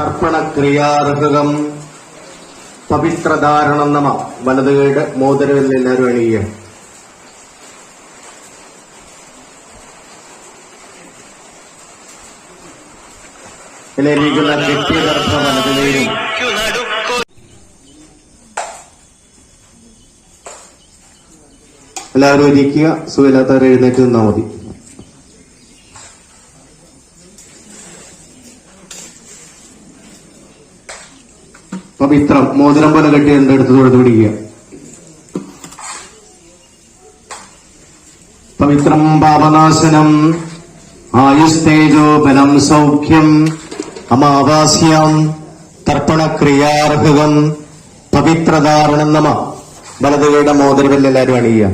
തർപ്പണക്രിയാർഹകം. പവിത്രധാരണം നമ. വലതുകൈയുടെ മോതിരവിൽ എല്ലാവരും അണിയുക. ഇതിലിരിക്കുന്ന കെട്ടിയതർഭ വലതുകൈയും എല്ലാവരും ഇരിക്കുക സുഖമില്ലാത്തവരെ എഴുന്നേറ്റ് നിന്നാൽ മതി. പവിത്രം മോതിരം പോലെ കെട്ടി എന്റെ അടുത്ത് തൊഴുത്ത് പിടിക്കുക. പവിത്രം പാപനാശനം ആയുസ്തേജോ ബലം സൗഖ്യം അമാവാസ്യം തർപ്പണക്രിയാർഹകം പവിത്രധാരണം നമ. വലതുകയുടെ മോതിരവിൽ എല്ലാവരും അണിയുക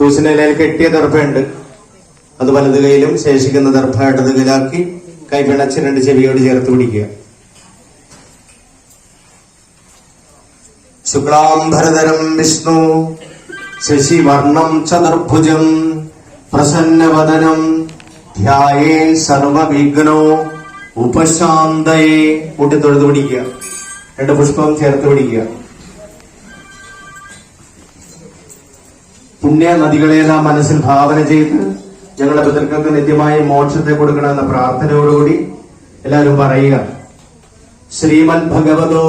തൂസിനിലയിൽ കെട്ടിയ ദർഭയുണ്ട്. അത് വലതുകയിലും ശേഷിക്കുന്ന ദർഭ ഇടത് കൈയിലാക്കി കൈ പിണച്ച് രണ്ട് ചെവിയോട് ചേർത്ത് പിടിക്കുക. ശുക്ലാംബരധരം വിഷ്ണു ശശിവർണം ചതുർഭുജം പ്രസന്നവദനം ധ്യായേ സർവവിഘ്നോ ഉപശാന്തയെ. കൂട്ടി തൊഴുതു പിടിക്കുക. രണ്ട് പുഷ്പം ചേർത്ത് പിടിക്കുക. പുണ്യ നദികളെല്ലാം മനസ്സിൽ ഭാവന ചെയ്ത് ഞങ്ങളുടെ പിതൃക്കൾക്ക് നിത്യമായ മോക്ഷത്തെ കൊടുക്കണമെന്ന പ്രാർത്ഥനയോടുകൂടി എല്ലാവരും പറയുക. ശ്രീമദ് ഭഗവതോ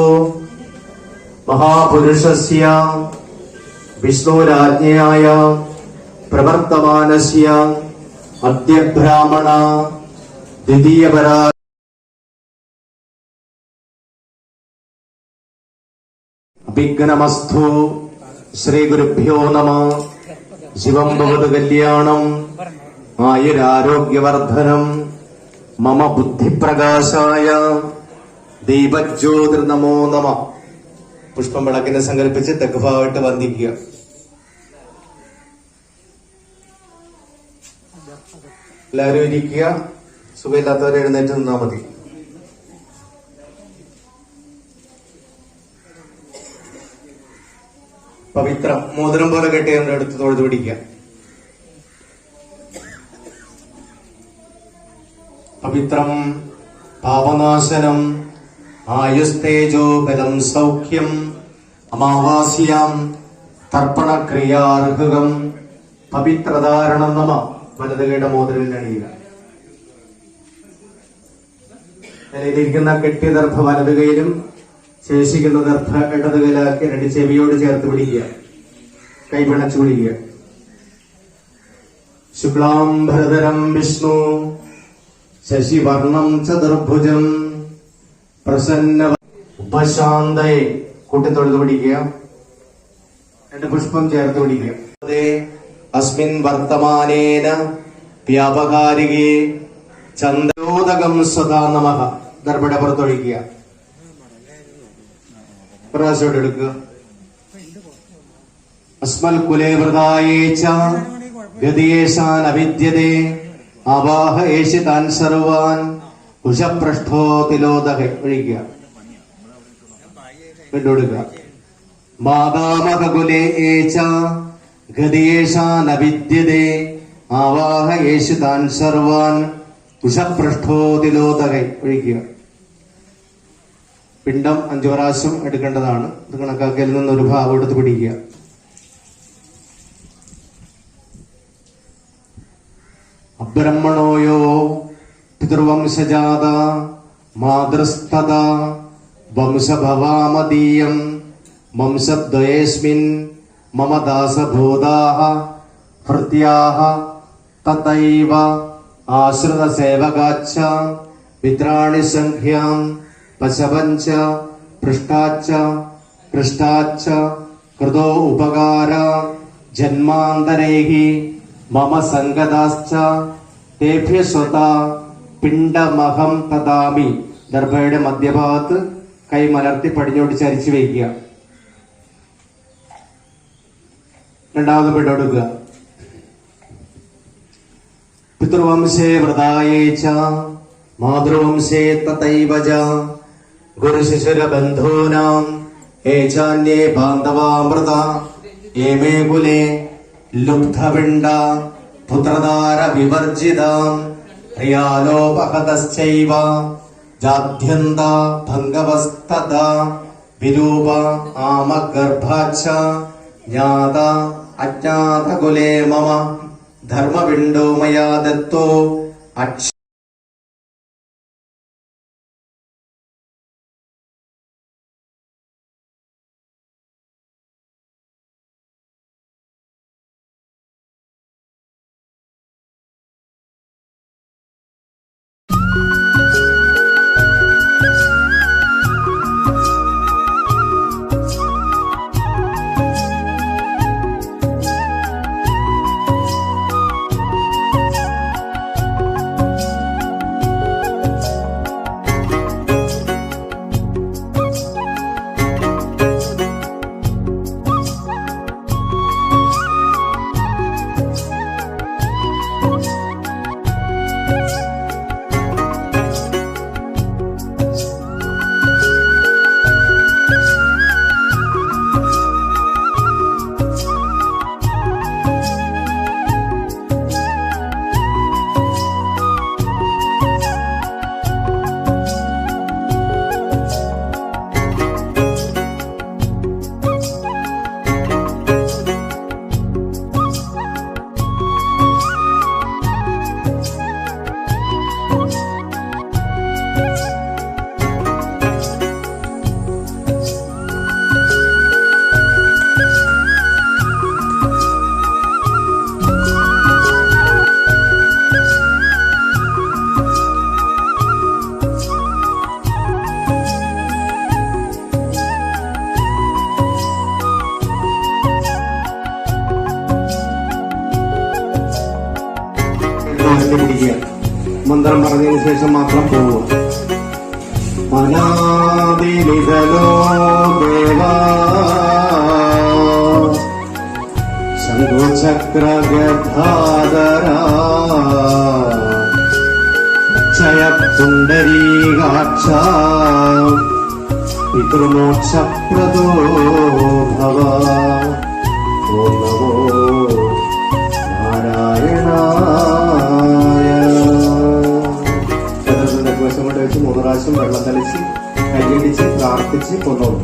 മഹാപുരുഷസ്യ വിഷ്ണുരാജ്ഞയായ പ്രവർത്തമാനസ്യ അദ്യബ്രാഹ്മണ ദ്വിതീയപരാ വിഘ്നമസ്തു ശ്രീ ഗുരുഭ്യോ നമ. ശിവം ഭവത് കല്യാണം. ആയുരാരോഗ്യവർദ്ധനം മമ ബുദ്ധിപ്രകാശായ ദീപജ്യോതിർ നമോ. നമ പുഷ്പം വിളക്കിനെ സങ്കല്പിച്ച് തെക്കുഭാവായിട്ട് വന്ദിക്കുക എല്ലാവരും ഇരിക്കുക സുഖമില്ലാത്തവരെ എഴുന്നേറ്റ് നിന്നാ മതി. പവിത്രം മോതിരം പോലെ കെട്ടിയതിന്റെ അടുത്ത് തൊഴുതു പിടിക്കുക. പവിത്രം പാപനാശനം ആയുസ്തേജോ ബലം സൗഖ്യം അമാവാസ്യാം തർപ്പണക്രിയാർഹകം. പവിത്രധാരണം നമ വലതുകയുടെ മോതിരയിൽ അണിയുക നിലയിലിരിക്കുന്ന കെട്ടിയ ദർഭ വലതുകയിലും ശേഷിക്കുന്ന ദർഭ ഇടതുകയിലാക്കി രണ്ട് ചെവിയോട് ചേർത്ത് പിടിക്കുക. കൈ പിണച്ചു പിടിക്കുക. ശുക്ലാംഭരതരം വിഷ്ണു ശശിവർണം ചതുർഭുജം പ്രസന്ന ഉപശാന്തയെ കൂട്ടിത്തൊഴുതു പിടിക്കുക. രണ്ട് പുഷ്പം ചേർത്ത് പിടിക്കുക. അസ്മിൻ വർത്തമാനേന വ്യാപകാരികെ ചന്ദ്രോദകം സദാ നമഹ ദർഭട പുറത്തൊഴിക്കുക പ്രാവശ്യം എടുക്കുക. അസ്മൽ കുലേ വൃതായേ ച ഗതിയേശാൻ അവിദ്യതേ. അവാഹ യേശു താൻ സർവാൻ. കുശപൃഷ്ഠോ തിലോദക ഒഴിക്കുക കണ്ടുകൊടുക്കുക ബാദാമകുലേ ഏച്ച അവിദ്യതേ ആവാഹ യേശു താൻ സർവാൻ. കുശപൃഷ്ഠോ തിലോദക ഒഴിക്കുക. പിണ്ടം അഞ്ചു പ്രാവശ്യം എടുക്കേണ്ടതാണ്. ഇത് കണക്കാക്കിയതിൽ നിന്ന് ഒരു ഭാഗം എടുത്ത് പിടിക്കുക. അബ്രഹ്മണോയോ പിതൃവംശജാത മാതൃസ്തത വംശഭവാമദീയം വംശദ്വയേസ്മിൻ മമ ദാസഭൂതാഹ ഭൃത്യാഹ തതൈവ ആശ്രിതസേവകാച്ച പിത്രാണി സംഖ്യാം പശവഞ്ച പൃഷ്ടാച്ച പൃഷ്ടാച്ച കൃതോ ഉപകാര ജന്മാന്തരൈഹി മമ തേഭ്യ സ്വത പിണ്ടമഹം തദാമി. ദർഭയുടെ മധ്യഭാഗത്ത് കൈ മലർത്തി പടിഞ്ഞോട്ട് ചരിച്ചു വയ്ക്കുക. രണ്ടാമത് പിടൊടുക്കുക പിതൃവംശേ വ്രതായേച്ച മാതൃവംശേ തൈവജ ഗുരുശിശുര ഗുരുശിശുരബന്ധൂനാം ഏചാന്യേ ബാന്ധവാമൃത ഏമേ കുലേ ലുബ്ധപിണ്ഡ പുത്രധാര വിവർജിതാം ത്രിയാലോപഹതശ്ചൈവ ജാധ്യന്ത ഭംഗവസ്തത വിരൂപ ആമഗർഭാച്ച ജ്ഞാത അജ്ഞാതകുലേ മമ ധർമ്മപിണ്ഡോ മയാ ദത്തോ അക്ഷ சேர்த்து பிடிக்க மந்திரம் பறந்ததின் சேஷம் மாத்திரம் போவோம் மனாதிலிதலோ தேவா சங்கோச்சக்ரகதாதரா ஜய புண்டரீகாட்சா पितृमोक्षप्रदो भव ओ नमो వస్తువులు వెళ్ళదలిచి కయ్యడిచి ప్రార్థించి కొనవు